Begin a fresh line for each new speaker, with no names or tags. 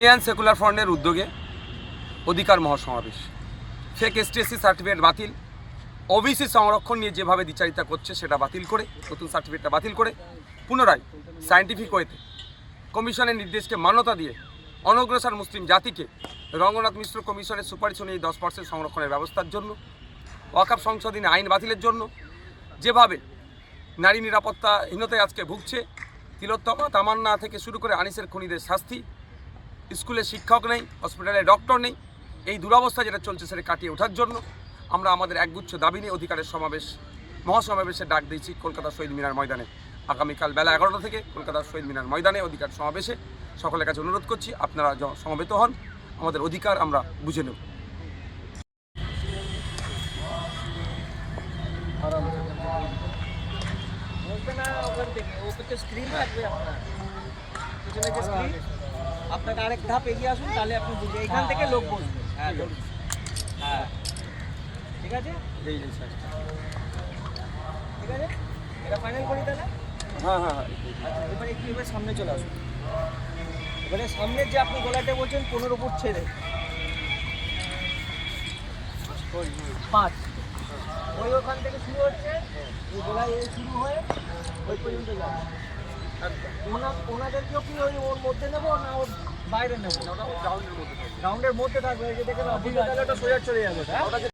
Indian secular ফ্রন্টের উদ্যোগে অধিকার মহাসমাবেশ। ফেক এসটিএসসি সার্টিফিকেট বাতিল। ওবিসি সংরক্ষণ নিয়ে যেভাবে দ্বিচারিতা করছে, সেটা বাতিল করে, নতুন সার্টিফিকেটটা বাতিল করে পুনরায় সায়েন্টিফিক ওয়েতে কমিশনের নির্দেশকে মান্যতা দিয়ে অনগ্রসর মুসলিম জাতিকে রঙ্গনাথ মিশ্র কমিশনের সুপারিশ অনুযায়ী দশ পার্সেন্ট সংরক্ষণের ব্যবস্থার জন্য ওয়াকাপ সংশোধনী আইন বাতিলের জন্য, যেভাবে নারী নিরাপত্তা নিরাপত্তাহীনতায় আজকে ভুগছে, তিলোত্তমা তামান্না থেকে শুরু করে আনিসের খুনিদের শাস্তি স্কুলে শিক্ষক নেই হসপিটালে ডক্টর নেই, এই দুরবস্থা যেটা চলছে সেটা কাটিয়ে ওঠার জন্য আমরা আমাদের একগুচ্ছ দাবি নিয়ে অধিকারের সমাবেশ, মহাসমাবেশের ডাক দিয়েছি কলকাতা শহীদ মিনার ময়দানে। আগামীকাল বেলা এগারোটা থেকে কলকাতা শহীদ মিনার ময়দানে অধিকার সমাবেশে সকলের কাছে অনুরোধ করছি, আপনারা সমবেত হন, আমাদের অধিকার আমরা বুঝে নেব।
আপনাকে আরেক ধাপ এগিয়ে আসুন তাহলে আপনি বুঝবেন। এখান থেকে লোক বসবে। হ্যাঁ। হ্যাঁ। ঠিক আছে? ঠিক আছে? এটা ফাইনাল করি তাহলে?
হ্যাঁ হ্যাঁ হ্যাঁ।
আচ্ছা এবার একটু এবার সামনে চলে আসুন। এবারে সামনের যে আপনি গলাটা বলছেন পনেরো ফুট ছেড়ে। পাঁচ। ওই ওখান থেকে শুরু হচ্ছে। ওই গোলায় এই শুরু হয়ে ওই পর্যন্ত যাবে ওনা ওনাদেরকেও কি ওই ওর মধ্যে নেব না ওর বাইরে নেব। গ্রাউন্ডের মধ্যে থাকবে। দেখে অফিসে সোজা চলে যাবে।